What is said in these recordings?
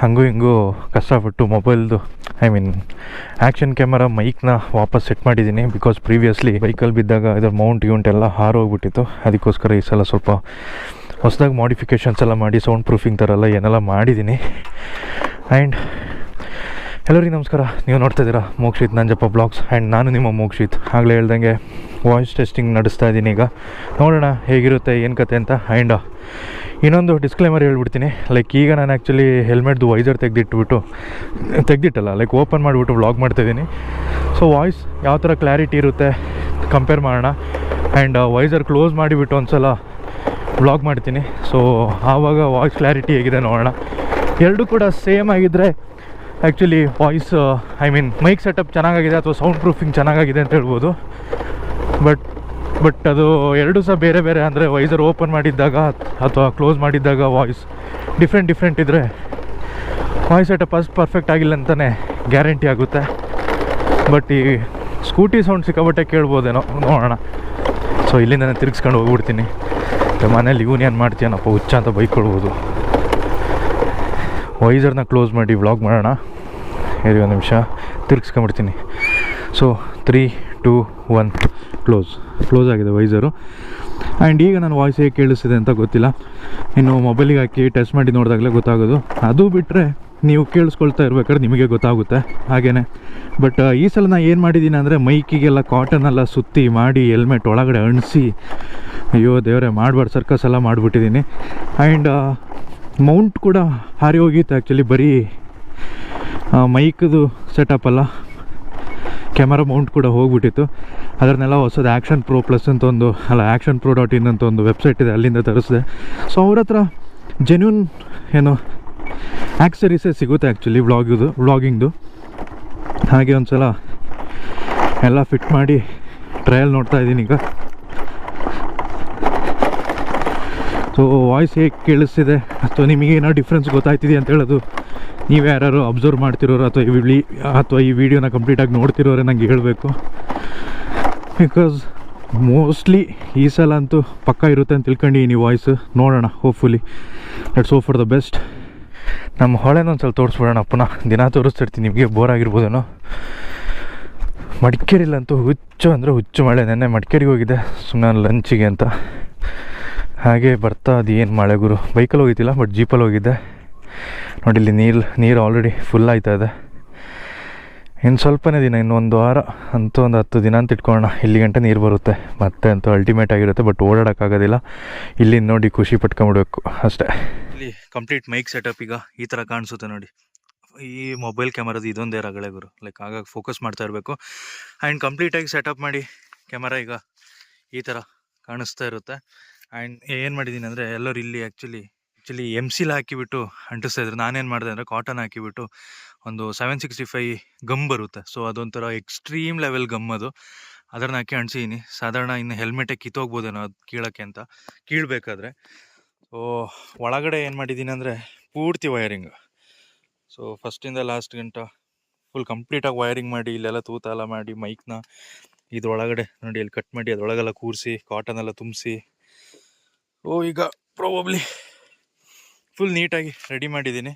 ಹಂಗೂ ಹಿಂಗೂ ಕಷ್ಟಪಟ್ಟು ಮೊಬೈಲ್ದು ಐ ಮೀನ್ ಆ್ಯಕ್ಷನ್ ಕ್ಯಾಮರಾ ಮೈಕ್ನ ವಾಪಸ್ ಸೆಟ್ ಮಾಡಿದ್ದೀನಿ ಬಿಕಾಸ್ ಪ್ರೀವಿಯಸ್ಲಿ ಬೈಕಲ್ಲಿ ಬಿದ್ದಾಗ ಇದರ ಮೌಂಟ್ ಯೂಂಟ್ ಎಲ್ಲ ಹಾರೋಗ್ಬಿಟ್ಟಿತ್ತು. ಅದಕ್ಕೋಸ್ಕರ ಈ ಸಲ ಸ್ವಲ್ಪ ಹೊಸದಾಗಿ ಮಾಡಿಫಿಕೇಷನ್ಸ್ ಎಲ್ಲ ಮಾಡಿ ಸೌಂಡ್ ಪ್ರೂಫಿಂಗ್ ಥರ ಎಲ್ಲ ಏನೆಲ್ಲ ಮಾಡಿದ್ದೀನಿ. ಆ್ಯಂಡ್ ಎಲ್ಲರಿಗೂ ನಮಸ್ಕಾರ. ನೀವು ನೋಡ್ತಾ ಇದ್ದೀರಾ ಮೋಕ್ಷಿತ್ ನಂಜಪ್ಪ ಬ್ಲಾಗ್ಸ್. ಆ್ಯಂಡ್ ನಾನು ನಿಮ್ಮ ಮೋಕ್ಷಿತ್. ಆಗಲೇ ಹೇಳ್ದಂಗೆ ವಾಯ್ಸ್ ಟೆಸ್ಟಿಂಗ್ ನಡೆಸ್ತಾ ಇದ್ದೀನಿ ಈಗ. ನೋಡೋಣ ಹೇಗಿರುತ್ತೆ, ಏನು ಕತೆ ಅಂತ. ಆ್ಯಂಡ್ ಇನ್ನೊಂದು ಡಿಸ್ಕ್ಲೇಮರ್ ಹೇಳ್ಬಿಡ್ತೀನಿ. ಲೈಕ್ ಈಗ ನಾನು ಆ್ಯಕ್ಚುಲಿ ಹೆಲ್ಮೆಟ್ದು ವೈಸರ್ ತೆಗೆದಿಟ್ಬಿಟ್ಟು, ತೆಗೆದಿಟ್ಟಲ್ಲ ಲೈಕ್ ಓಪನ್ ಮಾಡಿಬಿಟ್ಟು ವ್ಲಾಗ್ ಮಾಡ್ತಾಯಿದ್ದೀನಿ ಸೊ ವಾಯ್ಸ್ ಯಾವ ಥರ ಕ್ಲಾರಿಟಿ ಇರುತ್ತೆ ಕಂಪೇರ್ ಮಾಡೋಣ. ಆ್ಯಂಡ್ ವೈಸರ್ ಕ್ಲೋಸ್ ಮಾಡಿಬಿಟ್ಟು ಒಂದು ಸಲ ವ್ಲಾಗ್ ಮಾಡ್ತೀನಿ. ಸೊ ಆವಾಗ ವಾಯ್ಸ್ ಕ್ಲಾರಿಟಿ ಹೇಗಿದೆ ನೋಡೋಣ. ಎರಡೂ ಕೂಡ ಸೇಮ್ ಆಗಿದ್ದರೆ actually voice I mean mic setup ಚೆನ್ನಾಗಾಗಿದೆ ಅಥವಾ ಸೌಂಡ್ ಪ್ರೂಫಿಂಗ್ ಚೆನ್ನಾಗಾಗಿದೆ ಅಂತ ಹೇಳ್ಬೋದು. ಬಟ್ ಬಟ್ ಅದು ಎರಡು ಸಹ ಬೇರೆ ಬೇರೆ ಅಂದರೆ ವೈಸರ್ ಓಪನ್ ಮಾಡಿದ್ದಾಗ ಅಥವಾ ಕ್ಲೋಸ್ ಮಾಡಿದ್ದಾಗ ವಾಯ್ಸ್ ಡಿಫ್ರೆಂಟ್ ಡಿಫ್ರೆಂಟ್ ಇದ್ದರೆ ವಾಯ್ಸ್ ಸೆಟಪ್ ಅಷ್ಟು ಪರ್ಫೆಕ್ಟ್ ಆಗಿಲ್ಲ ಅಂತಲೇ ಗ್ಯಾರಂಟಿ ಆಗುತ್ತೆ. ಬಟ್ ಈ ಸ್ಕೂಟಿ ಸೌಂಡ್ ಸಿಕ್ಕಾಬಟ್ಟೆ ಕೇಳ್ಬೋದೇನೋ ನೋಡೋಣ. ಸೊ ಇಲ್ಲಿಂದ ತಿರ್ಗಿಸ್ಕೊಂಡು ಹೋಗ್ಬಿಡ್ತೀನಿ. ಮನೇಲಿ ಯೂನಿಯನ್ ಮಾಡ್ತೀಯನಪ್ಪ, ಹುಚ್ಚ ಅಂತ ಬೈಕ್ ಕೊಡ್ಬೋದು. ವೈಸರ್ನ ಕ್ಲೋಸ್ ಮಾಡಿ ವ್ಲಾಗ್ ಮಾಡೋಣ. ಎರಡು ಒಂದು ನಿಮಿಷ ತಿರ್ಗಿಸ್ಕೊಂಬಿಡ್ತೀನಿ so three two one close close ಆಗಿದೆ ವೈಸರು ಆ್ಯಂಡ್ ಈಗ ನನ್ನ ವಾಯ್ಸ್ ಹೇಗೆ ಕೇಳಿಸ್ತಿದೆ ಅಂತ ಗೊತ್ತಿಲ್ಲ. ಇನ್ನು ಮೊಬೈಲಿಗೆ ಹಾಕಿ ಟೆಸ್ಟ್ ಮಾಡಿ ನೋಡಿದಾಗಲೇ ಗೊತ್ತಾಗೋದು. ಅದು ಬಿಟ್ಟರೆ ನೀವು ಕೇಳಿಸ್ಕೊಳ್ತಾ ಇರ್ಬೇಕಾದ್ರೆ ನಿಮಗೆ ಗೊತ್ತಾಗುತ್ತೆ. ಹಾಗೇ ಬಟ್ ಈ ಸಲ ನಾನು ಏನು ಮಾಡಿದ್ದೀನಿ ಅಂದರೆ ಮೈಕಿಗೆಲ್ಲ ಕಾಟನ್ ಎಲ್ಲ ಸುತ್ತಿ ಮಾಡಿ ಹೆಲ್ಮೆಟ್ ಒಳಗಡೆ ಅಣಿಸಿ. ಅಯ್ಯೋ ದೇವರೇ, ಮಾಡಬಾರ್ದು. ಸರ್ಕಸ್ ಎಲ್ಲ ಮಾಡಿಬಿಟ್ಟಿದ್ದೀನಿ. ಆ್ಯಂಡ್ ಮೌಂಟ್ ಕೂಡ ಹಾರಿ ಹೋಗಿತ್ತು ಆ್ಯಕ್ಚುಲಿ ಬರೀ ಮೈಕದು ಸೆಟಪ್ ಅಲ್ಲ. ಕ್ಯಾಮರಾ ಮೌಂಟ್ ಕೂಡ ಹೋಗ್ಬಿಟ್ಟಿತ್ತು. ಅದನ್ನೆಲ್ಲ ಹೊಸದು ಆ್ಯಕ್ಷನ್ ಪ್ರೋ ಪ್ಲಸ್ ಅಂತ ಒಂದು, ಅಲ್ಲ ಆ್ಯಕ್ಷನ್ ಪ್ರೋ ಡಾಟ್ ಇನ್ ಅಂತ ಒಂದು ವೆಬ್ಸೈಟ್ ಇದೆ, ಅಲ್ಲಿಂದ ತರಿಸಿದೆ. ಸೊ ಅವ್ರ ಹತ್ರ ಜೆನ್ಯೂನ್ ಏನು ಆ್ಯಕ್ಸರೀಸೇ ಸಿಗುತ್ತೆ ಆ್ಯಕ್ಚುಲಿ ವ್ಲಾಗಿದು ವ್ಲಾಗಿಂಗ್ದು ಹಾಗೆ ಒಂದು ಸಲ ಎಲ್ಲ ಫಿಟ್ ಮಾಡಿ ಟ್ರಯಲ್ ನೋಡ್ತಾ ಇದ್ದೀನಿ ಈಗ. ಸೊ ವಾಯ್ಸ್ ಹೇಗೆ ಕೇಳಿಸ್ತಿದೆ? ಅಥವಾ ಏನೋ ಡಿಫ್ರೆನ್ಸ್ ಗೊತ್ತಾಯ್ತಿದೆ ಅಂತ ಹೇಳೋದು. ನೀವು ಯಾರು ಅಬ್ಸರ್ವ್ ಮಾಡ್ತಿರೋರು ಅಥವಾ ಈ ಅಥವಾ ಈ ವಿಡಿಯೋನ ಕಂಪ್ಲೀಟಾಗಿ ನೋಡ್ತಿರೋರೆ ನಂಗೆ ಹೇಳಬೇಕು. ಬಿಕಾಸ್ ಮೋಸ್ಟ್ಲಿ ಈ ಸಲ ಅಂತೂ ಪಕ್ಕ ಇರುತ್ತೆ ಅಂತ ತಿಳ್ಕೊಂಡಿದ್ದೀನಿ ವಾಯ್ಸ್ ನೋಡೋಣ hopefully let's hope for the best ನಮ್ಮ ಹೊಳೆನ ಒಂದು ಸಲ ತೋರಿಸ್ಬಿಡೋಣ ಪುನಃ. ದಿನ ತೋರಿಸ್ತಿರ್ತೀನಿ ನಿಮಗೆ ಬೋರ್ ಆಗಿರ್ಬೋದೇನೋ. ಮಡಿಕೇರಿಲ್ಲಂತೂ ಹುಚ್ಚು ಅಂದರೆ ಹುಚ್ಚು ಮಳೆ. ನೆನ್ನೆ ಮಡಿಕೇರಿಗೆ ಹೋಗಿದ್ದೆ ಸುಮ್ಮನೆ ಲಂಚಿಗೆ ಅಂತ. ಹಾಗೆ ಬರ್ತಾ ಅದು ಏನು ಮಳೆ ಗುರು? ಬೈಕಲ್ಲಿ ಹೋಗಿದ್ದಿಲ್ಲ ಬಟ್ ಜೀಪಲ್ಲಿ ಹೋಗಿದ್ದೆ. ನೋಡಿ ಇಲ್ಲಿ ನೀರು ನೀರು ಆಲ್ರೆಡಿ ಫುಲ್ ಆಯ್ತಾ ಇದೆ. ಇನ್ನು ಸ್ವಲ್ಪನೇ ದಿನ ಇನ್ನೊಂದು ವಾರ ಅಂತೂ ಒಂದು ಹತ್ತು ದಿನ ಅಂತ ಇಟ್ಕೊಳ್ಳೋಣ. ಇಲ್ಲಿ ಗಂಟೆ ನೀರು ಬರುತ್ತೆ. ಮತ್ತೆ ಅಂತೂ ಅಲ್ಟಿಮೇಟ್ ಆಗಿರುತ್ತೆ ಬಟ್ ಓಡಾಡೋಕ್ಕಾಗೋದಿಲ್ಲ ಇಲ್ಲಿ ನೋಡಿ ಖುಷಿ ಪಟ್ಕೊಂಬಿಡ್ಬೇಕು ಅಷ್ಟೇ. ಇಲ್ಲಿ ಕಂಪ್ಲೀಟ್ ಮೈಕ್ ಸೆಟಪ್ ಈಗ ಈ ಥರ ಕಾಣಿಸುತ್ತೆ ನೋಡಿ. ಈ ಮೊಬೈಲ್ ಕ್ಯಾಮರಾದ ಇದೊಂದೇ ರಗಳೆ ಗುರು. ಲೈಕ್ ಆಗಾಗ ಫೋಕಸ್ ಮಾಡ್ತಾ ಇರಬೇಕು. ಆ್ಯಂಡ್ ಕಂಪ್ಲೀಟಾಗಿ ಸೆಟಪ್ ಮಾಡಿ ಕ್ಯಾಮರಾ ಈಗ ಈ ಥರ ಕಾಣಿಸ್ತಾ ಇರುತ್ತೆ. ಆ್ಯಂಡ್ ಏನು ಮಾಡಿದ್ದೀನಿ ಅಂದರೆ ಎಲ್ಲರೂ ಇಲ್ಲಿ ಆ್ಯಕ್ಚುಲಿ ಆ್ಯಕ್ಚುಲಿ ಎಂ ಸಿಲ್ ಹಾಕಿಬಿಟ್ಟು ಅಂಟಿಸ್ತಾ ಇದ್ರು. ನಾನೇನು ಮಾಡಿದೆ ಅಂದರೆ ಕಾಟನ್ ಹಾಕಿಬಿಟ್ಟು ಒಂದು ಸೆವೆನ್ ಸಿಕ್ಸ್ಟಿ ಫೈ ಗಮ್ ಬರುತ್ತೆ. ಸೊ ಅದೊಂಥರ ಎಕ್ಸ್ಟ್ರೀಮ್ ಲೆವೆಲ್ ಗಮ್ ಅದು. ಅದನ್ನ ಹಾಕಿ ಅಂಟಿಸಿದ್ದೀನಿ ಸಾಧಾರಣ ಇನ್ನು ಹೆಲ್ಮೆಟೇ ಕಿತ್ತೋಗ್ಬೋದೇನೋ ಅದು ಕೀಳೋಕ್ಕೆ ಅಂತ ಕೀಳಬೇಕಾದ್ರೆ. ಸೊ ಒಳಗಡೆ ಏನು ಮಾಡಿದ್ದೀನಿ ಅಂದರೆ ಪೂರ್ತಿ ವೈರಿಂಗ್ ಸೊ ಫಸ್ಟಿಂದ ಲಾಸ್ಟ್ ಗಂಟ ಫುಲ್ ಕಂಪ್ಲೀಟಾಗಿ ವೈರಿಂಗ್ ಮಾಡಿ, ಇಲ್ಲೆಲ್ಲ ತೂತ ಮಾಡಿ ಮೈಕ್ನ ಇದ್ರೊಳಗಡೆ ನೋಡಿ ಇಲ್ಲಿ ಕಟ್ ಮಾಡಿ, ಅದರೊಳಗೆಲ್ಲ ಕೂರಿಸಿ ಕಾಟನ್ ಎಲ್ಲ ತುಂಬಿಸಿ. ಓ ಈಗ ಪ್ರಾಬಬ್ಲಿ ಫುಲ್ ನೀಟಾಗಿ ರೆಡಿ ಮಾಡಿದ್ದೀನಿ.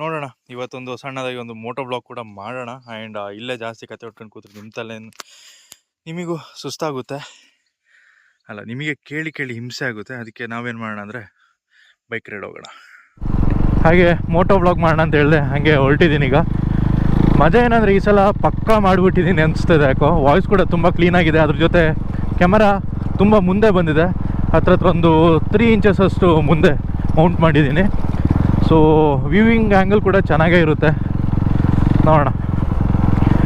ನೋಡೋಣ, ಇವತ್ತೊಂದು ಸಣ್ಣದಾಗಿ ಒಂದು ಮೋಟೋ ಬ್ಲಾಗ್ ಕೂಡ ಮಾಡೋಣ. ಆ್ಯಂಡ್ ಇಲ್ಲೇ ಜಾಸ್ತಿ ಕತೆ ಹೊಟ್ಕೊಂಡು ಕೂತ್ರೆ ನಿಮ್ಮ ತಲೆ ನಿಮಗೂ ಸುಸ್ತಾಗುತ್ತೆ. ಅಲ್ಲ, ನಿಮಗೆ ಕೇಳಿ ಕೇಳಿ ಹಿಂಸೆ ಆಗುತ್ತೆ. ಅದಕ್ಕೆ ನಾವೇನು ಮಾಡೋಣ ಅಂದರೆ ಬೈಕ್ ರೈಡ್ ಹೋಗೋಣ. ಹಾಗೆ ಮೋಟೋ ಬ್ಲಾಗ್ ಮಾಡೋಣ ಅಂತ ಹೇಳಿದೆ, ಹಾಗೆ ಹೊರಟಿದ್ದೀನಿ ಈಗ. ಮಜಾ ಏನಂದರೆ ಈ ಸಲ ಪಕ್ಕಾ ಮಾಡಿಬಿಟ್ಟಿದ್ದೀನಿ ಅನಿಸ್ತದೆ ಯಾಕೋ. ವಾಯ್ಸ್ ಕೂಡ ತುಂಬ ಕ್ಲೀನಾಗಿದೆ ಅದ್ರ ಜೊತೆ ಕ್ಯಾಮರಾ ತುಂಬ ಮುಂದೆ ಬಂದಿದೆ. ಹತ್ರ ಹತ್ರ ಒಂದು ತ್ರೀ ಇಂಚಸ್ ಅಷ್ಟು ಮುಂದೆ. ಮೌಂಟ್ ಮಾಡಿದ್ದೀನಿ. ಸೊ ವ್ಯೂವಿಂಗ್ ಆ್ಯಂಗಲ್ ಕೂಡ ಚೆನ್ನಾಗೇ ಇರುತ್ತೆ. ನೋಡೋಣ.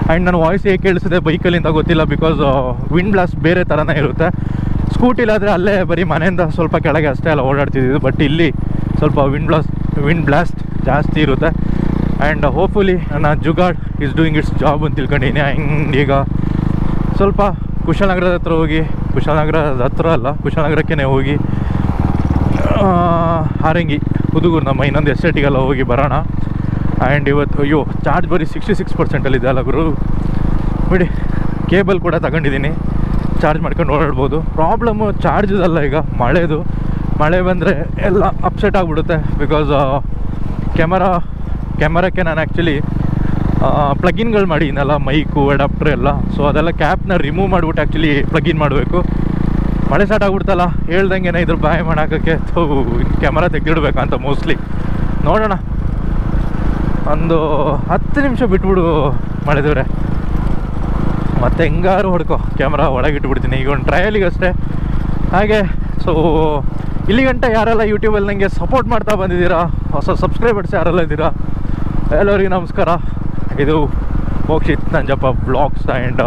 ಆ್ಯಂಡ್ ನನ್ನ ವಾಯ್ಸ್ ಹೇಗೆ ಕೇಳಿಸಿದೆ ಬೈಕಲ್ಲಿಂದ ಗೊತ್ತಿಲ್ಲ ಬಿಕಾಸ್ ವಿಂಡ್ ಬ್ಲಾಸ್ಟ್ ಬೇರೆ ಥರನೇ ಇರುತ್ತೆ. ಸ್ಕೂಟಿಲಾದರೆ ಅಲ್ಲೇ ಬರೀ ಮನೆಯಿಂದ ಸ್ವಲ್ಪ ಕೆಳಗೆ ಅಷ್ಟೇ ಎಲ್ಲ ಓಡಾಡ್ತಿದ್ದಿದ್ದು ಬಟ್ ಇಲ್ಲಿ ಸ್ವಲ್ಪ ವಿಂಡ್ ಬ್ಲಾಸ್ಟ್ ವಿಂಡ್ ಬ್ಲಾಸ್ಟ್ ಜಾಸ್ತಿ ಇರುತ್ತೆ. ಆ್ಯಂಡ್ ಹೋಪ್ಫುಲಿ ನನ್ನ jugaad is doing its job ಅಂತ ತಿಳ್ಕೊಂಡಿದ್ದೀನಿ. ಆ್ಯಂಡ್ ಈಗ ಸ್ವಲ್ಪ ಕುಶಾಲನಗರದ ಹತ್ರ ಹೋಗಿ ಕುಶಾಲನಗರದ ಹತ್ರ ಅಲ್ಲ ಕುಶಾಲನಗರಕ್ಕೆ ಹೋಗಿ ಹಾರಂಗಿ ಹುದುಗೂರು ನಮ್ಮ ಇನ್ನೊಂದು ಎಸ್ಟೇಟಿಗೆಲ್ಲ ಹೋಗಿ ಬರೋಣ. ಆ್ಯಂಡ್ ಇವತ್ತು, ಅಯ್ಯೋ ಚಾರ್ಜ್ ಬರೀ ಸಿಕ್ಸ್ಟಿ ಸಿಕ್ಸ್ ಪರ್ಸೆಂಟಲ್ಲಿದೆ ಅಲ್ಲ ಗುರು. ಬಿಡಿ ಕೇಬಲ್ ಕೂಡ ತಗೊಂಡಿದ್ದೀನಿ. ಚಾರ್ಜ್ ಮಾಡ್ಕೊಂಡು ಓಡಾಡ್ಬೋದು. ಪ್ರಾಬ್ಲಮ್ಮು ಚಾರ್ಜದಲ್ಲ ಈಗ, ಮಳೆದು. ಮಳೆ ಬಂದರೆ ಎಲ್ಲ ಅಪ್ಸೆಟ್ ಆಗಿಬಿಡುತ್ತೆ ಬಿಕಾಸ್ ಕ್ಯಾಮರಾ ಕ್ಯಾಮರಕ್ಕೆ ನಾನು ಆ್ಯಕ್ಚುಲಿ ಪ್ಲಗಿನ್ಗಳು ಮಾಡಿದ್ದೀನಲ್ಲ ಮೈಕು ಅಡಾಪ್ಟ್ರ್ ಎಲ್ಲ. ಸೊ ಅದೆಲ್ಲ ಕ್ಯಾಪ್ನ ರಿಮೂವ್ ಮಾಡಿಬಿಟ್ಟು ಆ್ಯಕ್ಚುಲಿ ಪ್ಲಗಿನ್ ಮಾಡಬೇಕು. ಮಳೆ ಸ್ಟಾರ್ಟ್ ಆಗ್ಬಿಡ್ತಲ್ಲ ಹೇಳ್ದಂಗೆ ಇದ್ರ ಬಾಯ್ ಮಾಡೋಕ್ಕೆ ಥೂ ಕ್ಯಾಮರಾ ಅಂತ ಮೋಸ್ಟ್ಲಿ ನೋಡೋಣ. ಒಂದು ಹತ್ತು ನಿಮಿಷ ಬಿಟ್ಬಿಡು ಮಳೆದವ್ರೆ ಮತ್ತೆ ಹೆಂಗಾರು ಹೊಡ್ಕೊ ಕ್ಯಾಮ್ರಾ ಒಳಗಿಟ್ಬಿಡ್ತೀನಿ ಈಗ ಒಂದು ಟ್ರಯಲಿಗೆ ಅಷ್ಟೇ. ಹಾಗೆ ಸೊ ಇಲ್ಲಿ ಗಂಟ ಯಾರೆಲ್ಲ ಯೂಟ್ಯೂಬಲ್ಲಿ ನನಗೆ ಸಪೋರ್ಟ್ ಮಾಡ್ತಾ ಬಂದಿದ್ದೀರಾ, ಹೊಸ ಸಬ್ಸ್ಕ್ರೈಬರ್ಸ್ ಯಾರೆಲ್ಲ ಇದ್ದೀರಾ, ಎಲ್ಲರಿಗೂ ನಮಸ್ಕಾರ. ಇದು ಮೋಕ್ಷಿತ್ ನಂಜಪ್ಪ ಬ್ಲಾಗ್ಸ್ ಆ್ಯಂಡ್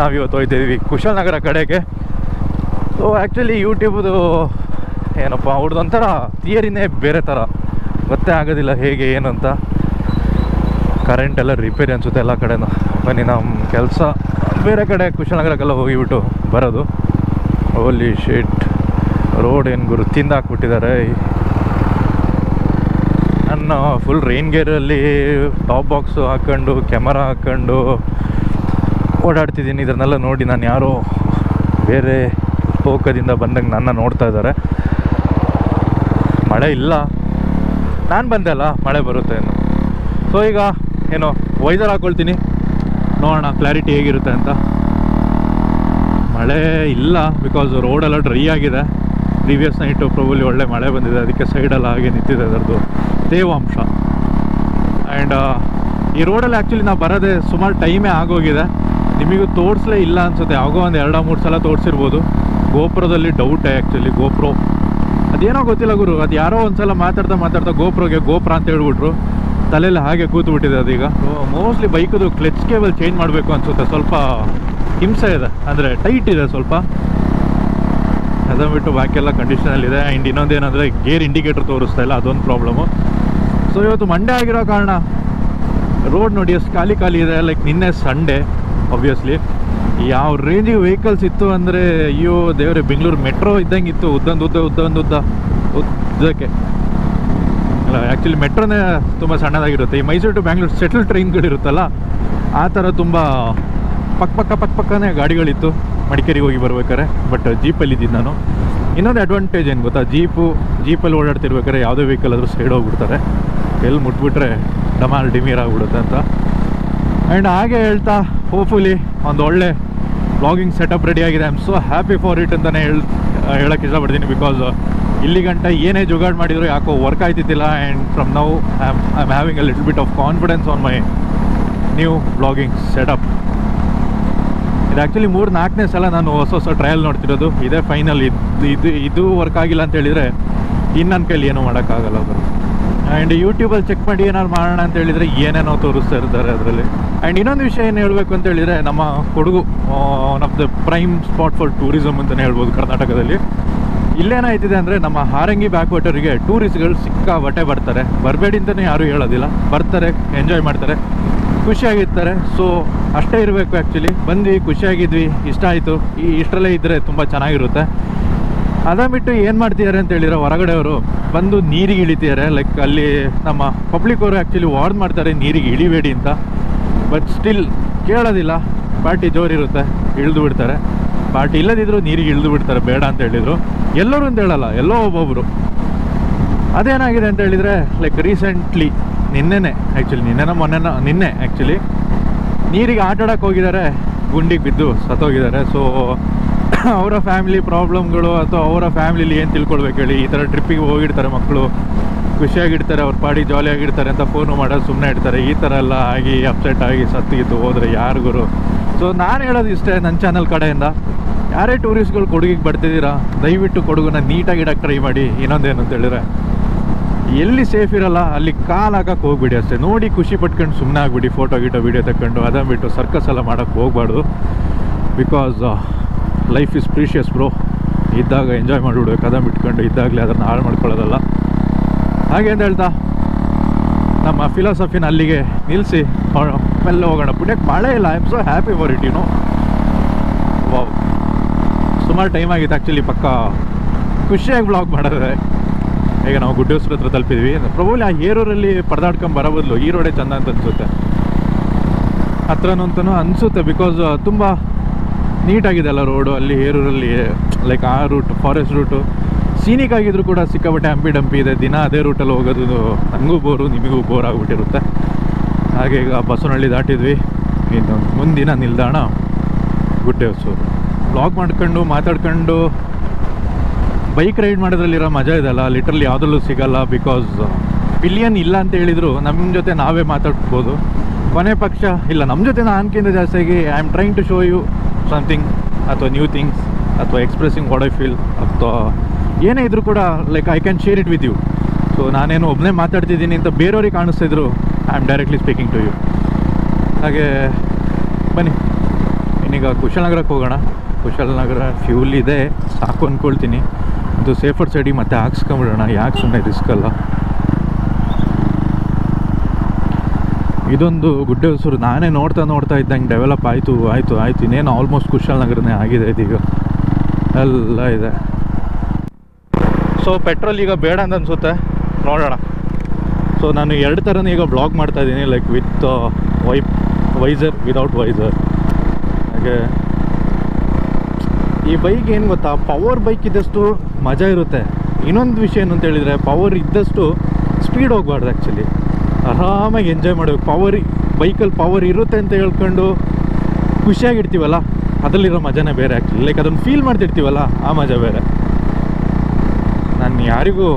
ನಾವಿವತ್ತು ಹೋಯ್ತಿದ್ದೀವಿ ಕುಶಾಲನಗರ ಕಡೆಗೆ. ಸೊ ಆ್ಯಕ್ಚುಲಿ ಯೂಟ್ಯೂಬ್ದು ಏನಪ್ಪ ಅವ್ರದ್ದೊಂಥರ ಥಿಯರಿನೇ ಬೇರೆ ಥರ ಗೊತ್ತೇ ಆಗೋದಿಲ್ಲ ಹೇಗೆ, ಏನು ಅಂತ. ಕರೆಂಟ್ ಎಲ್ಲ ರಿಪೇರಿ ಅನಿಸುತ್ತೆ ಎಲ್ಲ ಕಡೆನೂ. ಬನ್ನಿ ನಮ್ಮ ಕೆಲಸ. ಬೇರೆ ಕಡೆ ಕುಶಾಲನಗರಕ್ಕೆಲ್ಲ ಹೋಗಿಬಿಟ್ಟು ಬರೋದು. ಓಲಿ ಶೀಟ್ ರೋಡ್ ಏನು ಗುರು, ತಿಂದಾಕ್ಬಿಟ್ಟಿದ್ದಾರೆ. ನನ್ನ ಫುಲ್ ರೈನ್ ಗೇರಲ್ಲಿ ಟಾಪ್ ಬಾಕ್ಸು ಹಾಕ್ಕೊಂಡು ಕ್ಯಾಮರಾ ಹಾಕ್ಕೊಂಡು ಓಡಾಡ್ತಿದ್ದೀನಿ. ಇದನ್ನೆಲ್ಲ ನೋಡಿ ನಾನು ಯಾರೋ ಬೇರೆ ಲೋಕದಿಂದ ಬಂದಂಗೆ ನನ್ನ ನೋಡ್ತಾ ಇದ್ದಾರೆ. ಮಳೆ ಇಲ್ಲ. ನಾನು ಬಂದೆ ಅಲ್ಲ, ಮಳೆ ಬರುತ್ತೆ ಏನು ಸೊ ಈಗ ಏನು ವೈಸರ್ ಹಾಕ್ಕೊಳ್ತೀನಿ ನೋಡೋಣ ಕ್ಲಾರಿಟಿ ಹೇಗಿರುತ್ತೆ ಅಂತ. ಮಳೆ ಇಲ್ಲ ಬಿಕಾಸ್ ರೋಡೆಲ್ಲ ಡ್ರೈ ಆಗಿದೆ. ಪ್ರೀವಿಯಸ್ ನೈಟು ಪ್ರಭುಲಿ ಒಳ್ಳೆ ಮಳೆ ಬಂದಿದೆ. ಅದಕ್ಕೆ ಸೈಡೆಲ್ಲ ಹಾಗೆ ನಿಂತಿದೆ ಅದರದ್ದು ತೇವಾಂಶ. ಆ್ಯಂಡ್ ಈ ರೋಡಲ್ಲಿ ಆ್ಯಕ್ಚುಲಿ ನಾವು ಬರೋದೇ ಸುಮಾರು ಟೈಮೇ ಆಗೋಗಿದೆ. ನಿಮಗೂ ತೋರಿಸಲೇ ಇಲ್ಲ ಅನ್ಸುತ್ತೆ. ಯಾವಾಗೋ ಒಂದು ಎರಡು, ಮೂರು ಸಲ ತೋರಿಸಿರ್ಬೋದು. ಗೋಪುರದಲ್ಲಿ ಡೌಟ್ ಆ್ಯಕ್ಚುಲಿ ಗೋಪುರ. ಅದೇನೋ ಗೊತ್ತಿಲ್ಲ ಗುರು, ಅದು ಯಾರೋ ಒಂದ್ಸಲ ಮಾತಾಡ್ತಾ ಮಾತಾಡ್ತಾ ಗೋಪ್ರೋಗೆ ಗೋಪುರ ಅಂತ ಹೇಳ್ಬಿಟ್ರು. ತಲೆಯಲ್ಲಿ ಹಾಗೆ ಕೂತ್ಬಿಟ್ಟಿದೆ ಅದೀಗ. ಮೋಸ್ಟ್ಲಿ ಬೈಕದು ಕ್ಲಚ್ ಕೇಬಲ್ ಚೇಂಜ್ ಮಾಡಬೇಕು ಅನ್ಸುತ್ತೆ. ಸ್ವಲ್ಪ ಹಿಂಸೆ ಇದೆ. ಅಂದರೆ ಟೈಟ್ ಇದೆ ಸ್ವಲ್ಪ. ಅದನ್ನು ಬಿಟ್ಟು ಬಾಕಿಯೆಲ್ಲ ಕಂಡೀಷನಲ್ಲಿದೆ ಆ್ಯಂಡ್ ಇನ್ನೊಂದೇನಂದರೆ ಗೇರ್ ಇಂಡಿಕೇಟರ್ ತೋರಿಸ್ತಾ ಇಲ್ಲ, ಅದೊಂದು ಪ್ರಾಬ್ಲಮು ಸೊ ಇವತ್ತು ಮಂಡೇ ಆಗಿರೋ ಕಾರಣ ರೋಡ್ ನೋಡಿ ಎಷ್ಟು ಖಾಲಿ ಖಾಲಿ ಇದೆ. ಲೈಕ್ ನಿನ್ನೆ ಸಂಡೇ ಆಬ್ವಿಯಸ್ಲಿ ಯಾವ ರೇಂಜಿಗೆ ವೆಹಿಕಲ್ಸ್ ಇತ್ತು ಅಂದರೆ, ಅಯ್ಯೋ ದೇವ್ರೆ, ಬೆಂಗಳೂರು ಮೆಟ್ರೋ ಇದ್ದಂಗೆ ಇತ್ತು, ಉದ್ದಂದು ಉದ್ದ ಉದ್ದಂದು ಉದ್ದ, ಉದ್ದಕ್ಕೆ. ಅಲ್ಲ ಆ್ಯಕ್ಚುಲಿ ಮೆಟ್ರೋನೇ ತುಂಬ ಸಣ್ಣದಾಗಿರುತ್ತೆ. ಈ ಮೈಸೂರು ಟು ಬ್ಯಾಂಗ್ಳೂರು ಸೆಟಲ್ ಟ್ರೈನ್ಗಳಿರುತ್ತಲ್ಲ ಆ ಥರ ತುಂಬ ಪಕ್ಕ ಪಕ್ಕ ಪಕ್ಕ ಪಕ್ಕನೇ ಗಾಡಿಗಳಿತ್ತು. ಮಡಿಕೇರಿಗೆ ಹೋಗಿ ಬರ್ಬೇಕಾರೆ ಬಟ್ ಜೀಪಲ್ಲಿ ಇದ್ದೀನಿ ನಾನು. ಇನ್ನೊಂದು ಅಡ್ವಾಂಟೇಜ್ ಏನು ಗೊತ್ತಾ? ಜೀಪು ಜೀಪಲ್ಲಿ ಓಡಾಡ್ತಿರ್ಬೇಕಾದ್ರೆ ಯಾವುದೇ ವೆಹಿಕಲ್ ಆದರೂ ಸೈಡ್ ಹೋಗ್ಬಿಡ್ತಾರೆ. ಎಲ್ಲಿ ಮುಟ್ಬಿಟ್ರೆ ಡಮಾಲ್ ಡಿಮೀರ್ ಆಗಿಬಿಡುತ್ತೆ ಅಂತ. ಆ್ಯಂಡ್ ಹಾಗೆ ಹೇಳ್ತಾ ಹೋಪ್ಫುಲಿ ಒಂದು ಒಳ್ಳೆ ಬ್ಲಾಗಿಂಗ್ ಸೆಟಪ್ ರೆಡಿ ಆಗಿದೆ. I am so happy for it ಅಂತಲೇ ಹೇಳಿ ಹೇಳೋಕ್ಕೆ ಇಷ್ಟಪಡ್ತೀನಿ ಬಿಕಾಸ್ ಇಲ್ಲಿ ಗಂಟ ಏನೇ ಜುಗಾಡ್ ಮಾಡಿದ್ರು ಯಾಕೋ work ಆಯ್ತಿದ್ದಿಲ್ಲ and from now I am I am having a little bit of confidence on my new blogging setup ಇದು ಆ್ಯಕ್ಚುಲಿ ಮೂರು ನಾಲ್ಕನೇ ಸಲ ನಾನು ಹೊಸ ಹೊಸ ಟ್ರಯಲ್ ನೋಡ್ತಿರೋದು. ಇದೇ ಫೈನಲ್ ಇದು ಇದು ಇದು ವರ್ಕ್ ಆಗಿಲ್ಲ ಅಂತ ಹೇಳಿದರೆ ಇನ್ನು ನನ್ನ ಕೈಲಿ ಏನೂ ಮಾಡೋಕ್ಕಾಗಲ್ಲ ಅವರು. ಆ್ಯಂಡ್ ಯೂಟ್ಯೂಬಲ್ಲಿ ಚೆಕ್ ಮಾಡಿ ಏನಾದ್ರು ಮಾಡೋಣ ಅಂತ ಹೇಳಿದರೆ ಏನೇನೋ ತೋರಿಸ್ತಾ ಇರ್ತಾರೆ ಅದರಲ್ಲಿ. ಆ್ಯಂಡ್ ಇನ್ನೊಂದು ವಿಷಯ ಏನು ಹೇಳಬೇಕು ಅಂತ ಹೇಳಿದರೆ ನಮ್ಮ Kodagu one of the prime spot for tourism ಅಂತಲೇ ಹೇಳ್ಬೋದು ಕರ್ನಾಟಕದಲ್ಲಿ. ಇಲ್ಲೇನಾಯ್ತಿದೆ ಅಂದರೆ ನಮ್ಮ ಹಾರಂಗಿ ಬ್ಯಾಕ್ ವಾಟರಿಗೆ ಟೂರಿಸ್ಟ್ಗಳು ಸಿಕ್ಕಾಪಟ್ಟೆ ಬರ್ತಾರೆ. ಬರಬೇಡಿ ಅಂತಲೇ ಯಾರೂ ಹೇಳೋದಿಲ್ಲ. ಬರ್ತಾರೆ ಎಂಜಾಯ್ ಮಾಡ್ತಾರೆ. ಖುಷಿಯಾಗಿರ್ತಾರೆ. ಸೊ ಅಷ್ಟೇ ಇರಬೇಕು ಆ್ಯಕ್ಚುಲಿ ಬಂದ್ವಿ, ಖುಷಿಯಾಗಿದ್ವಿ, ಇಷ್ಟ ಆಯಿತು. ಈ ಇಷ್ಟರಲ್ಲೇ ಇದ್ದರೆ ತುಂಬ ಚೆನ್ನಾಗಿರುತ್ತೆ. ಅದ ಬಿಟ್ಟು ಏನು ಮಾಡ್ತಿದ್ದಾರೆ ಅಂತ ಹೇಳಿದ್ರೆ ಹೊರಗಡೆಯವರು ಬಂದು ನೀರಿಗೆ ಇಳಿತಿದ್ದಾರೆ ಲೈಕ್ ಅಲ್ಲಿ ನಮ್ಮ ಪಬ್ಲಿಕ್ ಅವರು ಆ್ಯಕ್ಚುಲಿ ವಾರ್ನ್ ಮಾಡ್ತಾರೆ, ನೀರಿಗೆ ಇಳಿಬೇಡಿ ಅಂತ. ಬಟ್ ಸ್ಟಿಲ್ ಕೇಳೋದಿಲ್ಲ. ಪಾರ್ಟಿ ಜೋರಿರುತ್ತೆ ಇಳಿದು ಬಿಡ್ತಾರೆ. ಪಾರ್ಟಿ ಇಲ್ಲದಿದ್ರು ನೀರಿಗೆ ಇಳಿದು ಬಿಡ್ತಾರೆ, ಬೇಡ ಅಂತ ಹೇಳಿದರು. ಎಲ್ಲರೂ ಅಂತ ಹೇಳಲ್ಲ, ಎಲ್ಲೋ ಒಬ್ಬೊಬ್ಬರು ಅದೇನಾಗಿದೆ ಅಂತ ಹೇಳಿದರೆ ಲೈಕ್ ರೀಸೆಂಟ್ಲಿ ನಿನ್ನೆನೆ ಆ್ಯಕ್ಚುಲಿ ನಿನ್ನೆನ ಮೊನ್ನೆನ, ನಿನ್ನೆ ಆ್ಯಕ್ಚುಲಿ ನೀರಿಗೆ ಆಟ ಆಡೋಕೆ ಹೋಗಿದ್ದಾರೆ, ಗುಂಡಿಗೆ ಬಿದ್ದು ಸತ್ತೋಗಿದ್ದಾರೆ. ಸೊ ಅವರ ಫ್ಯಾಮಿಲಿ ಪ್ರಾಬ್ಲಮ್ಗಳು ಅಥವಾ ಅವರ ಫ್ಯಾಮಿಲಿಲಿ ಏನು ತಿಳ್ಕೊಳ್ಬೇಕು ಹೇಳಿ? ಈ ಥರ ಟ್ರಿಪ್ಪಿಗೆ ಹೋಗಿರ್ತಾರೆ ಮಕ್ಕಳು ಖುಷಿಯಾಗಿರ್ತಾರೆ ಅವ್ರ ಪಾಡಿ ಜಾಲಿಯಾಗಿರ್ತಾರೆ ಅಂತ ಫೋನು ಮಾಡೋದು ಸುಮ್ಮನೆ ಇರ್ತಾರೆ ಈ ಥರ ಎಲ್ಲ ಆಗಿ ಅಪ್ಸೆಟ್ ಆಗಿ ಸತ್ತಿದ್ದು ಹೋದರೆ ಯಾರಿಗೂ ಸೊ ನಾನು ಹೇಳೋದು ಇಷ್ಟೇ ನನ್ನ ಚಾನಲ್ ಕಡೆಯಿಂದ. ಯಾರೇ ಟೂರಿಸ್ಟ್ಗಳು ಕೊಡುಗೆಗೆ ಬರ್ತಿದ್ದೀರಾ, ದಯವಿಟ್ಟು ಕೊಡಗುನ ನೀಟಾಗಿ ಇಡಕ್ಕೆ ಟ್ರೈ ಮಾಡಿ. ಇನ್ನೊಂದೇನು ಅಂತ ಹೇಳಿದ್ರೆ, ಎಲ್ಲಿ ಸೇಫ್ ಇರಲ್ಲ, ಅಲ್ಲಿ ಕಾಲು ಹಾಕಕ್ಕೆ ಹೋಗ್ಬಿಡಿ ಅಷ್ಟೇ. ನೋಡಿ ಖುಷಿ ಪಟ್ಕೊಂಡು ಸುಮ್ಮನೆ ಆಗ್ಬಿಡಿ. ಫೋಟೋ ಗೀಟೋ ವೀಡಿಯೋ ತಗೊಂಡು ಅದನ್ನು ಬಿಟ್ಟು ಸರ್ಕಸ್ ಎಲ್ಲ ಮಾಡೋಕ್ಕೆ ಹೋಗ್ಬಾರ್ದು. Because life is precious bro ಇದ್ದಾಗ ಎಂಜಾಯ್ ಮಾಡಿಬಿಡ್ಬೇಕು ಕದಂಬ ಬಿಟ್ಕೊಂಡು ಇದ್ದಾಗಲೇ ಅದನ್ನು ಹಾಳು ಮಾಡ್ಕೊಳ್ಳೋದಲ್ಲ. ಹಾಗೆ ಅಂತ ಹೇಳ್ತಾ, ನಮ್ಮ ಫಿಲಾಸಫಿನ ಅಲ್ಲಿಗೆ ನಿಲ್ಲಿಸಿ ಮೆಲ್ಲ ಹೋಗೋಣ. ಪುಣ್ಯಕ್ಕೆ ಮಳೆ ಇಲ್ಲ. I am so happy for it you know wow ಸುಮಾರು ಟೈಮ್ ಆಗಿತ್ತು ಆ್ಯಕ್ಚುಲಿ ಪಕ್ಕ. ಖುಷಿಯಾಗಿ ಬ್ಲಾಗ್ ಮಾಡಿದ್ರೆ ಈಗ ನಾವು ಗುಡ್ಡೇಶ್ವರ ಹತ್ರ ತಲುಪಿದ್ವಿ. ಪ್ರಭುಲಿ ಆ ಹೇರೂರಲ್ಲಿ ಪರದಾಡ್ಕೊಂಡು ಬರೋ ಬದಲು ಈ ರೋಡೇ ಚೆಂದ ಅಂತ ಅನಿಸುತ್ತೆ. ಹತ್ರನೂ ಅಂತಲೂ ಅನಿಸುತ್ತೆ ಬಿಕಾಸ್ ತುಂಬ ನೀಟಾಗಿದೆ ಅಲ್ಲ ರೋಡು ಅಲ್ಲಿ ಹೇರೂರಲ್ಲಿ ಲೈಕ್ ಆ ರೂಟ್ ಫಾರೆಸ್ಟ್ ರೂಟು ಸೀನಿಕ್ ಆಗಿದ್ರು ಕೂಡ ಸಿಕ್ಕಾಪಟ್ಟೆ ಹಂಪಿ ಡಂಪಿ ಇದೆ. ದಿನ ಅದೇ ರೂಟಲ್ಲಿ ಹೋಗೋದು ನನಗೂ ಬೋರು ನಿಮಗೂ ಬೋರ್ ಆಗಿಬಿಟ್ಟಿರುತ್ತೆ. ಹಾಗೆ ಈಗ ಬಸವನಹಳ್ಳಿ ದಾಟಿದ್ವಿ. ಇನ್ನು ಮುಂದಿನ ನಿಲ್ದಾಣ ಗುಡ್ಡೆ ಬ್ಲಾಗ್ ಮಾಡ್ಕೊಂಡು, ಮಾತಾಡ್ಕೊಂಡು ಬೈಕ್ ರೈಡ್ ಮಾಡೋದ್ರಲ್ಲಿರೋ ಮಜಾ ಇದೆಲ್ಲ ಲಿಟ್ರಲ್ಲಿ ಯಾವುದಲ್ಲೂ ಸಿಗಲ್ಲ ಬಿಕಾಸ್ ಬಿಲಿಯನ್ ಇಲ್ಲ ಅಂತ ಹೇಳಿದ್ರು. ನಮ್ಮ ಜೊತೆ ನಾವೇ ಮಾತಾಡ್ಬೋದು. ಕೊನೆ ಪಕ್ಷ, ಇಲ್ಲ ನಮ್ಮ ಜೊತೆ ನಾನ್ಕಿಂತ ಜಾಸ್ತಿಯಾಗಿ I am trying to show you something ಅಥವಾ ನ್ಯೂ ಥಿಂಗ್ಸ್ ಅಥವಾ ಎಕ್ಸ್ಪ್ರೆಸಿಂಗ್ ವಾಟ್ ಐ ಫೀಲ್ ಅಥವಾ ಏನೇ ಇದ್ರೂ ಕೂಡ like I can share it with you so ನಾನೇನು ಒಬ್ಬನೇ ಮಾತಾಡ್ತಿದ್ದೀನಿ ಅಂತ ಬೇರೆಯವ್ರಿಗೆ ಕಾಣಿಸ್ತಿದ್ರು I am directly speaking to you ಹಾಗೆ, ಬನ್ನಿ. ಇನ್ನೀಗ ಕುಶಾಲನಗರಕ್ಕೆ ಹೋಗೋಣ. ಕುಶಾಲನಗರ ಫ್ಯೂಲ್ ಇದೆ, ಸಾಕು ಅಂದ್ಕೊಳ್ತೀನಿ ಇದು ಸೇಫರ್ ಸೈಡಿಗೆ ಮತ್ತೆ ಹಾಕ್ಸ್ಕೊಂಬಿಡೋಣ. ಯಾಕೆ ಸುಮ್ಮನೆ ರಿಸ್ಕಲ್ಲ ಇದೊಂದು ಗುಡ್ಡೆ ಹೊಸೂರು ನಾನೇ ನೋಡ್ತಾ ನೋಡ್ತಾ ಇದ್ದಂಗೆ ಡೆವಲಪ್ ಆಯಿತು ಆಯಿತು ಆಯಿತು. ಇನ್ನೇನು ಆಲ್ಮೋಸ್ಟ್ ಕುಶಾಲನಗರನೇ ಆಗಿದೆ ಇದೀಗ. ಎಲ್ಲ ಇದೆ. ಸೊ ಪೆಟ್ರೋಲ್ ಈಗ ಬೇಡ ಅಂತ ಅನ್ಸುತ್ತೆ ನೋಡೋಣ. ಸೊ ನಾನು ಎರಡು ಥರನೇ ಈಗ ಬ್ಲಾಗ್ ಮಾಡ್ತಾ ಇದ್ದೀನಿ ಲೈಕ್ ವಿತ್ ವೈ ವೈಸರ್ ವಿದೌಟ್ ವೈಸರ್ ಹಾಗೆ. ಈ ಬೈಕ್ ಏನು ಗೊತ್ತಾ? ಪವರ್ ಬೈಕ್ ಇದ್ದಷ್ಟು ಮಜಾ ಇರುತ್ತೆ. ಇನ್ನೊಂದು ವಿಷಯ ಏನು ಅಂತ ಹೇಳಿದರೆ ಪವರ್ ಇದ್ದಷ್ಟು ಸ್ಪೀಡ್ ಹೋಗ್ಬಾರ್ದು ಆ್ಯಕ್ಚುಲಿ ಆರಾಮಾಗಿ ಎಂಜಾಯ್ ಮಾಡಬೇಕು. ಪವರ್ ಬೈಕಲ್ಲಿ ಪವರ್ ಇರುತ್ತೆ ಅಂತ ಹೇಳ್ಕೊಂಡು ಖುಷಿಯಾಗಿರ್ತೀವಲ್ಲ? ಅದರಲ್ಲಿರೋ ಮಜಾನೇ ಬೇರೆ ಆ್ಯಕ್ಚುಲಿ ಲೈಕ್ ಅದನ್ನು ಫೀಲ್ ಮಾಡ್ತಿರ್ತೀವಲ್ಲ, ಆ ಮಜಾ ಬೇರೆ. ನಾನು ಯಾರಿಗೂ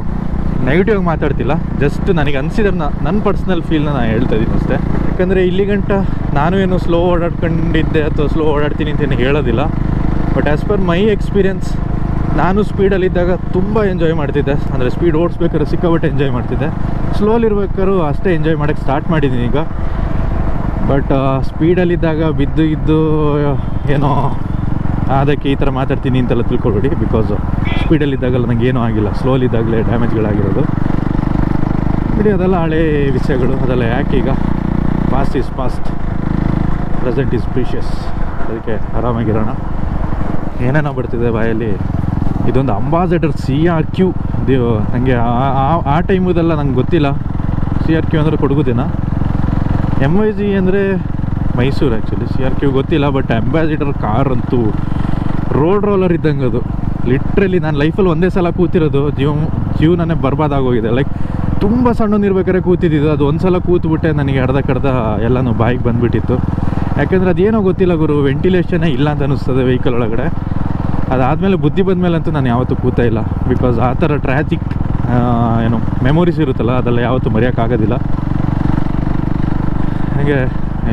ನೆಗೆಟಿವ್ ಮಾತಾಡ್ತಿಲ್ಲ. ಜಸ್ಟ್ ನನಗೆ ಅನಿಸಿದ್ರೆ ನನ್ನ ಪರ್ಸ್ನಲ್ ಫೀಲ್ನ ನಾನು ಹೇಳ್ತಾ ಇದ್ದೀನಿ ಅಷ್ಟೇ. ಯಾಕಂದರೆ ಇಲ್ಲಿ ಗಂಟ ನಾನು ಏನು ಸ್ಲೋ ಓಡಾಡ್ಕೊಂಡಿದ್ದೆ ಅಥವಾ ಸ್ಲೋ ಓಡಾಡ್ತೀನಿ ಅಂತ ಏನು ಹೇಳೋದಿಲ್ಲ. But as per my experience ನಾನು ಸ್ಪೀಡಲ್ಲಿದ್ದಾಗ ತುಂಬ ಎಂಜಾಯ್ ಮಾಡ್ತಿದ್ದೆ. ಅಂದರೆ ಸ್ಪೀಡ್ ಓಡಿಸ್ಬೇಕಾದ್ರೆ ಸಿಕ್ಕಾಪಟ್ಟೆ ಎಂಜಾಯ್ ಮಾಡ್ತಿದ್ದೆ. ಸ್ಲೋಲಿರ್ಬೇಕಾದ್ರೂ ಅಷ್ಟೇ ಎಂಜಾಯ್ ಮಾಡೋಕ್ಕೆ ಸ್ಟಾರ್ಟ್ ಮಾಡಿದ್ದೀನಿ ಈಗ. ಬಟ್ ಸ್ಪೀಡಲ್ಲಿದ್ದಾಗ ಬಿದ್ದು ಇದ್ದು, ಏನೋ ಅದಕ್ಕೆ ಈ ಥರ ಮಾತಾಡ್ತೀನಿ ಅಂತೆಲ್ಲ ತಿಳ್ಕೊಳ್ಬೇಡಿ ಬಿಕಾಸ್ ಸ್ಪೀಡಲ್ಲಿದ್ದಾಗಲ್ಲ ನನಗೆ ಏನೂ ಆಗಿಲ್ಲ. ಸ್ಲೋಲಿದ್ದಾಗಲೇ ಡ್ಯಾಮೇಜ್ಗಳಾಗಿರೋದು ಬಿಡಿ, ಅದೆಲ್ಲ ಹಳೇ ವಿಷಯಗಳು. ಅದೆಲ್ಲ ಯಾಕೆ ಈಗ? Past is past present is precious ಅದಕ್ಕೆ ಆರಾಮಾಗಿರೋಣ. ಏನೇನೋ ಬರ್ತಿದೆ ಬಾಯಲ್ಲಿ. ಇದೊಂದು ambassador C R Q. Dev ನನಗೆ ಆ ಟೈಮದೆಲ್ಲ ನಂಗೆ ಗೊತ್ತಿಲ್ಲ. ಸಿ ಆರ್ ಕ್ಯೂ ಅಂದರೆ ಕೊಡಗುದಿನ ಎಂ ಐ ಜಿ ಅಂದರೆ Mysuru actually C R Q ಗೊತ್ತಿಲ್ಲ ಬಟ್ ಅಂಬಾಸಿಡರ್ ಕಾರ್ ಅಂತೂ ರೋಡ್ ರೋಲರ್ ಇದ್ದಂಗೆ ಅದು. ಲಿಟ್ರಲಿ ನಾನು ಲೈಫಲ್ಲಿ ಒಂದೇ ಸಲ ಕೂತಿರೋದು. ಜೀವ ಜೀವನನೇ ಬರ್ಬಾದಾಗೋಗಿದೆ ಲೈಕ್ ತುಂಬ ಸಣ್ಣನಿರ್ಬೇಕಾದ್ರೆ ಕೂತಿದ್ದು ಅದು ಒಂದು ಸಲ ಕೂತ್ಬಿಟ್ಟೆ ನನಗೆ ಅರ್ಧ ಕಡ್ದ ಎಲ್ಲನೂ ಬಾಯಿಗೆ ಬಂದುಬಿಟ್ಟಿತ್ತು. ಯಾಕೆಂದರೆ ಅದೇನೋ ಗೊತ್ತಿಲ್ಲ ಗುರು ವೆಂಟಿಲೇಷನೇ ಇಲ್ಲ ಅಂತ ಅನ್ನಿಸ್ತದೆ ವೆಹಿಕಲ್ ಒಳಗಡೆ. ಅದಾದಮೇಲೆ ಬುದ್ಧಿ ಬಂದಮೇಲೆ ಅಂತೂ ನಾನು ಯಾವತ್ತೂ ಕೂತಾ ಇಲ್ಲ. ಬಿಕಾಸ್ ಆ ಥರ ಟ್ರಾಜಿಕ್ ಏನು ಮೆಮೊರೀಸ್ ಇರುತ್ತಲ್ಲ, ಅದೆಲ್ಲ ಯಾವತ್ತೂ ಮರೆಯೋಕ್ಕಾಗೋದಿಲ್ಲ ಹಾಗೆ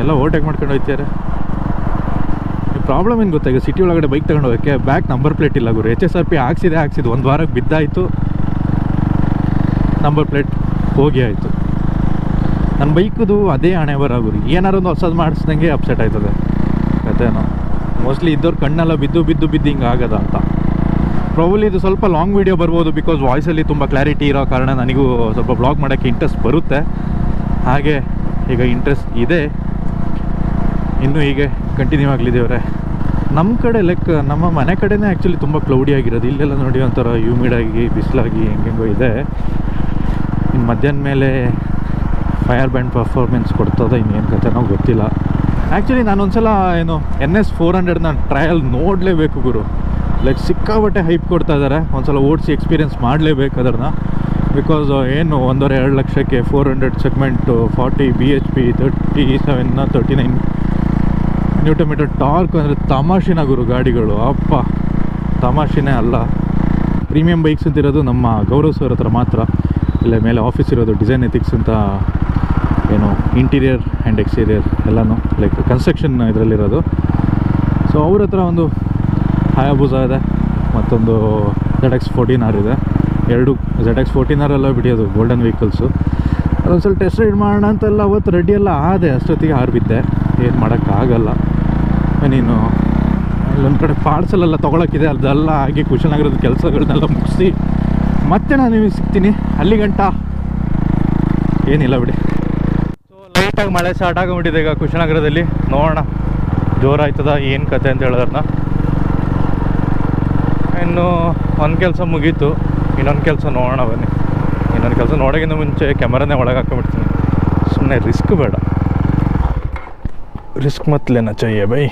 ಎಲ್ಲ ಓವರ್ಟೇಕ್ ಮಾಡ್ಕೊಂಡು ಹೋಗ್ತಾರೆ ಪ್ರಾಬ್ಲಮ್ ಏನು ಗೊತ್ತಾಗ ಸಿಟಿ ಒಳಗಡೆ ಬೈಕ್ ತಗೊಂಡು ಹೋಗೋಕ್ಕೆ ಬ್ಯಾಕ್ ನಂಬರ್ ಪ್ಲೇಟ್ ಇಲ್ಲ ಗುರು. ಎಚ್ ಎಸ್ ಆರ್ ಪಿ ಹಾಕ್ಸಿದೆ ಹಾಕ್ಸಿದ್ದು ಒಂದು ವಾರಕ್ಕೆ ಬಿದ್ದಾಯಿತು. ನಂಬರ್ ಪ್ಲೇಟ್ ಹೋಗಿ ಆಯಿತು. ನನ್ನ ಬೈಕದು ಅದೇ ಹಣೆ ಬರ ಗುರು. ಒಂದು ಹೊಸದು ಮಾಡಿಸ್ದಂಗೆ ಅಪ್ಸೆಟ್ ಆಯ್ತದೆ. ಕಥೆನೋ ಮೋಸ್ಟ್ಲಿ ಇದ್ದವ್ರು ಕಣ್ಣೆಲ್ಲ ಬಿದ್ದು ಬಿದ್ದು ಬಿದ್ದು ಹಿಂಗೆ ಆಗದ ಅಂತ. ಪ್ರಾಬಲಿ ಇದು ಸ್ವಲ್ಪ ಲಾಂಗ್ ವೀಡಿಯೋ ಬರ್ಬೋದು ಬಿಕಾಸ್ ವಾಯ್ಸಲ್ಲಿ ತುಂಬ ಕ್ಲಾರಿಟಿ ಇರೋ ಕಾರಣ ನನಗೂ ಸ್ವಲ್ಪ ಬ್ಲಾಗ್ ಮಾಡೋಕ್ಕೆ ಇಂಟ್ರೆಸ್ಟ್ ಬರುತ್ತೆ. ಹಾಗೆ ಈಗ ಇಂಟ್ರೆಸ್ಟ್ ಇದೆ. ಇನ್ನೂ ಹೀಗೆ ಕಂಟಿನ್ಯೂ ಆಗಲಿದ್ದೇವ್ರೆ ನಮ್ಮ ಕಡೆ ಲೈಕ್ ನಮ್ಮ ಮನೆ ಕಡೆನೇ ಆ್ಯಕ್ಚುಲಿ ತುಂಬ ಕ್ಲೌಡಿ ಆಗಿರೋದು. ಇಲ್ಲೆಲ್ಲ ನೋಡಿ ಒಂಥರ ಹ್ಯೂಮಿಡಾಗಿ ಬಿಸಿಲಾಗಿ ಹೆಂಗೆಂಗೋ ಇದೆ. ಇನ್ನು ಮಧ್ಯಾಹ್ನ ಮೇಲೆ ಫೈರ್ ಬ್ಯಾಂಡ್ ಪರ್ಫಾರ್ಮೆನ್ಸ್ ಕೊಡ್ತದ ಇನ್ನೇನು ಕಥೆನೋ ಗೊತ್ತಿಲ್ಲ. ಆ್ಯಕ್ಚುಲಿ ನಾನು ಒಂದ್ಸಲ ಏನು ಎನ್ ಎಸ್ ಫೋರ್ ಹಂಡ್ರೆಡ್ನ ಟ್ರಯಲ್ ನೋಡಲೇಬೇಕು ಗುರು. ಲೈಕ್ ಸಿಕ್ಕಾಬಟ್ಟೆ ಹೈಪ್ ಕೊಡ್ತಾ ಇದ್ದಾರೆ ಒಂದ್ಸಲ ಓಡಿಸಿ ಎಕ್ಸ್ಪೀರಿಯೆನ್ಸ್ ಮಾಡಲೇಬೇಕು ಅದನ್ನು ಬಿಕಾಸ್ ಏನು, ಒಂದೂವರೆ, ಎರಡು ಲಕ್ಷಕ್ಕೆ four hundred segment forty B H P thirty ಸೆವೆನ್ನ thirty nine newton metre torque ಅಂದರೆ ತಮಾಷಿನ ಗುರು ಗಾಡಿಗಳು. ಅಪ್ಪ, ತಮಾಷಿನೇ ಅಲ್ಲ. ಪ್ರೀಮಿಯಂ ಬೈಕ್ಸ್ ಅಂತಿರೋದು ನಮ್ಮ ಗೌರವ್ ಸರ್ ಹತ್ರ ಮಾತ್ರ. ಇಲ್ಲೇ ಮೇಲೆ ಆಫೀಸ್ ಇರೋದು ಡಿಸೈನ್ ಎಥಿಕ್ಸ್ ಅಂತ ಏನು ಇಂಟೀರಿಯರ್ ಆ್ಯಂಡ್ ಎಕ್ಸ್ಟೀರಿಯರ್ ಎಲ್ಲನೂ ಲೈಕ್ ಕನ್ಸ್ಟ್ರಕ್ಷನ್ ಇದರಲ್ಲಿರೋದು. ಸೊ ಅವ್ರ ಹತ್ರ ಒಂದು ಹಯಾಬುಜಾ ಇದೆ, ಮತ್ತೊಂದು ಝಡ್ ಎಕ್ಸ್ ಫೋರ್ಟೀನ್ ಆರ್ ಇದೆ. ಎರಡು ಝೆಡ್ ಎಕ್ಸ್ ಫೋರ್ಟೀನ್ ಆರ್ ಎಲ್ಲ ಬಿಡಿಯೋದು ಗೋಲ್ಡನ್ ವೆಹಿಕಲ್ಸು ಅದೊಂದು ಸ್ವಲ್ಪ ಟೆಸ್ಟ್ ರೈಡ್ ಮಾಡೋಣ ಅಂತೆಲ್ಲ ಅವತ್ತು ರೆಡಿ ಎಲ್ಲ ಆದೆ, ಅಷ್ಟೊತ್ತಿಗೆ ಹಾರಿಬಿದ್ದೆ ಏನು ಮಾಡೋಕ್ಕಾಗಲ್ಲ. ನೀನು ಇಲ್ಲೊಂದು ಕಡೆ ಪಾರ್ಸಲೆಲ್ಲ ತೊಗೊಳಕ್ಕಿದೆ, ಅದೆಲ್ಲ ಆಗಿ ಕುಶಲನಗರದ ಕೆಲಸಗಳನ್ನೆಲ್ಲ ಮುಗಿಸಿ, ಮತ್ತೆ ನಾನು ನಿಮಗೆ ಸಿಗ್ತೀನಿ. ಅಲ್ಲಿಗಂಟ ಏನಿಲ್ಲ ಬಿಡಿ. ಲೈಟಾಗಿ ಮಳೆ ಸ್ಟಾರ್ಟ್ ಆಗಿಬಿಟ್ಟಿದೆ ಈಗ ಕುಶನಗರದಲ್ಲಿ ನೋಡೋಣ. ಜೋರಾಯ್ತದ, ಏನು ಕತೆ ಅಂತ ಹೇಳಿದ್ರನ್ನ ಇನ್ನು ಒಂದು ಕೆಲಸ ಮುಗೀತು. ಇನ್ನೊಂದು ಕೆಲಸ ನೋಡೋಣ ಬನ್ನಿ. ಇನ್ನೊಂದು ಕೆಲಸ ನೋಡೋಕ್ಕಿಂತ ಮುಂಚೆ ಕ್ಯಾಮರಾನೇ ಒಳಗೆ ಹಾಕೊಂಡ್ಬಿಡ್ತೀನಿ ಸುಮ್ಮನೆ ರಿಸ್ಕ್ ಬೇಡ. ರಿಸ್ಕ್ ಮತ್ಲೇನ, ಚಯ್ಯ, ಬೈ.